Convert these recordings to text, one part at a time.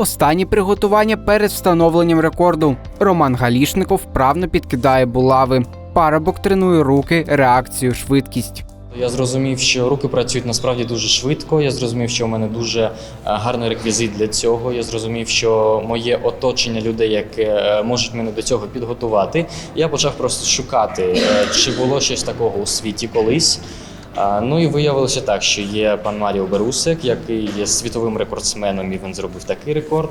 Останні приготування перед встановленням рекорду. Роман Галішников вправно підкидає булави. Парабок тренує руки, реакцію, швидкість. Я зрозумів, що руки працюють насправді дуже швидко. Я зрозумів, що у мене дуже е, гарний реквізит для цього. Я зрозумів, що моє оточення людей, які е, можуть мене до цього підготувати. Я почав просто шукати, е, чи було щось такого у світі колись. Ну і виявилося так, що є пан Маріо Берусек, який є світовим рекордсменом, і він зробив такий рекорд,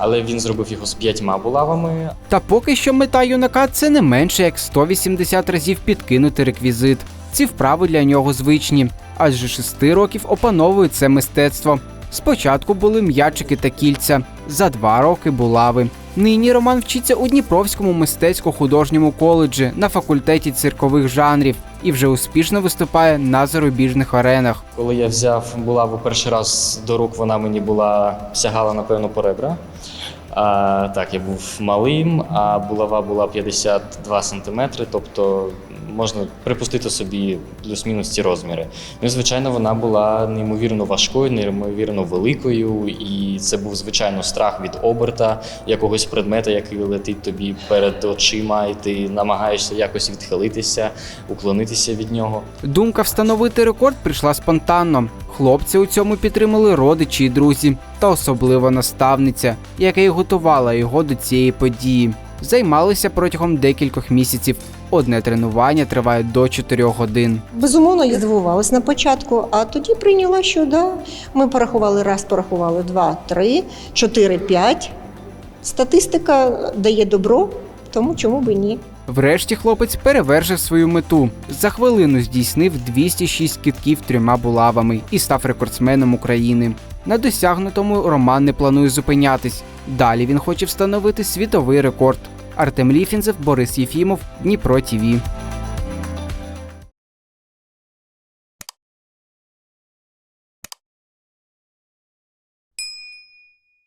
але він зробив його з п'ятьма булавами. Та поки що мета юнака це не менше як 180 разів підкинути реквізит. Ці вправи для нього звичні, адже 6 років опановує це мистецтво. Спочатку були м'ячики та кільця, за два роки булави. Нині Роман вчиться у Дніпровському мистецько-художньому коледжі на факультеті циркових жанрів і вже успішно виступає на зарубіжних аренах. Коли я взяв булаву перший раз до рук, вона мені була сягала напевно по ребра. А, так, я був малим, а булава була 52 сантиметри, тобто можна припустити собі плюс-мінус ці розміри. Ну, звичайно, вона була неймовірно важкою, неймовірно великою, і це був звичайно страх від оберта якогось предмета, який летить тобі перед очима, і ти намагаєшся якось відхилитися, уклонитися від нього. Думка встановити рекорд прийшла спонтанно. Хлопця у цьому підтримали родичі і друзі, та особливо наставниця, яка й готувала його до цієї події. Займалися протягом декількох місяців. Одне тренування триває до 4 годин. Безумовно, я здивувалась на початку, а тоді прийняла, що да. Ми порахували раз, порахували два, три, чотири, п'ять. Статистика дає добро, тому чому би ні. Врешті хлопець перевершив свою мету. За хвилину здійснив 206 китків трьома булавами і став рекордсменом України. На досягнутому Роман не планує зупинятись. Далі він хоче встановити світовий рекорд. Артем Ліфінцев, Борис Єфімов, Дніпро ТІВІ.